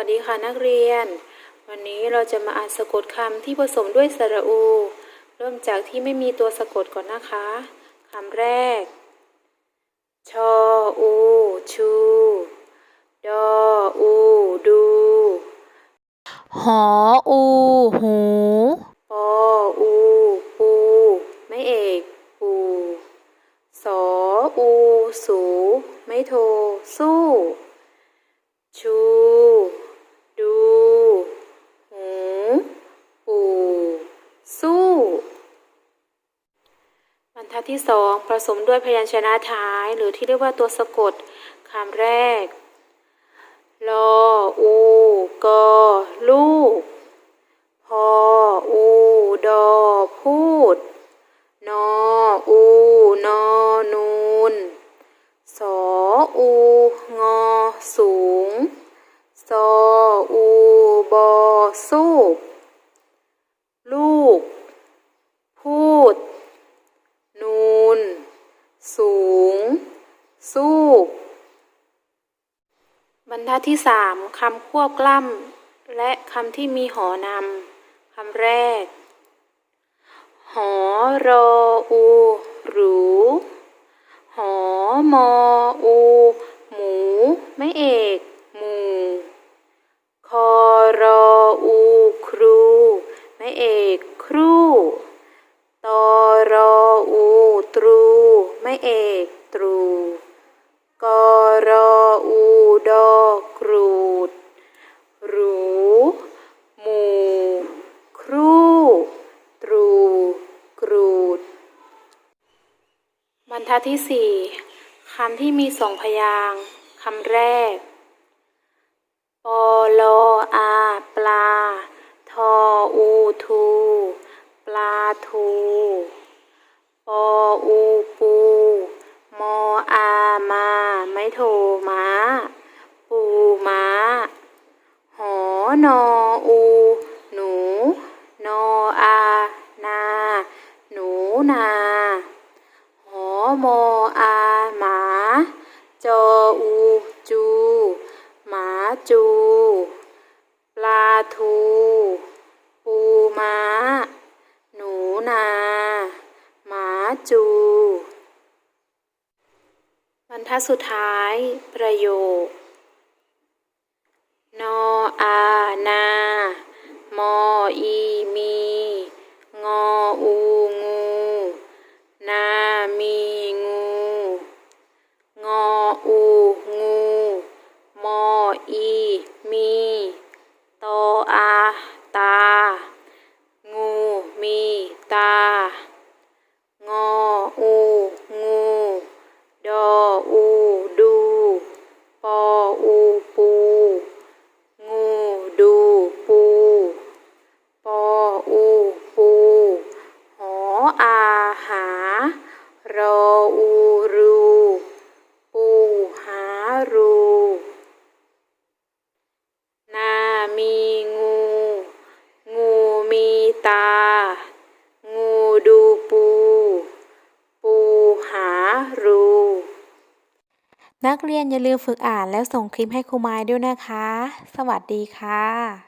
ัสดีค่ะนักเรียน วันนี้เราจะมาอ่านสะกดคำที่ผสมด้วยสระอู เริ่มจากที่ไม่มีตัวสะกดก่อนนะคะคำแรก ชออู ชู ดออู ดู หออู หูปออู ปู ไม่เอก ปู สออู สู ไม่โท สู้ ชู ดู หู ปูสู้ บรร ที่สองผสมด้วยพยัญชนะท้าย หรือที่เรียกว่าตัวสะกดคำแรกลออูกอลูกพออูดอพูด นออูนอนูนสออูงอสูง ซออูบอสูบ ลูก พูด นูน สูง สูบ บ รทัดที่สามคำควบกล้ำและคำที่มีหอนำคำแรก หอรออูหรูหอมออูหมู ไม่เอกหมูคอรออูครู ไม่เอกครูตอรออูตรู ไม่เอกอรออูดอกรูด หรู หมู ครู ตรู กรูด บ รรทัดที่สี่คำที่มีสองพยางค์คำแรก ปอลออาปลา ทออูทู ปลาทู ปออูปู มออามา ไม่โทม้า ปูม้า หอนออู หนู นออา นา หนูนา หอมออาหมา จออูจู หมาจู ปลาทู ปูม้า หนูนา หมาจู บรรทัดสุดท้าย ประโยค นออา นา มออีมี งออูงู นามีงู งออูงู มออีมี ตออาตา งูมีตา งออูงู ดออูดู ปออูปู งูดูปู ปออูปู หอ อาหารออูรูปูหารูนามีงู งูมีตา งูดูปู ปูหารู นักเรียนอย่าลืมฝึกอ่านแล้วส่งคลิปให้ครูไม้ด้วยนะคะ สวัสดีค่ะ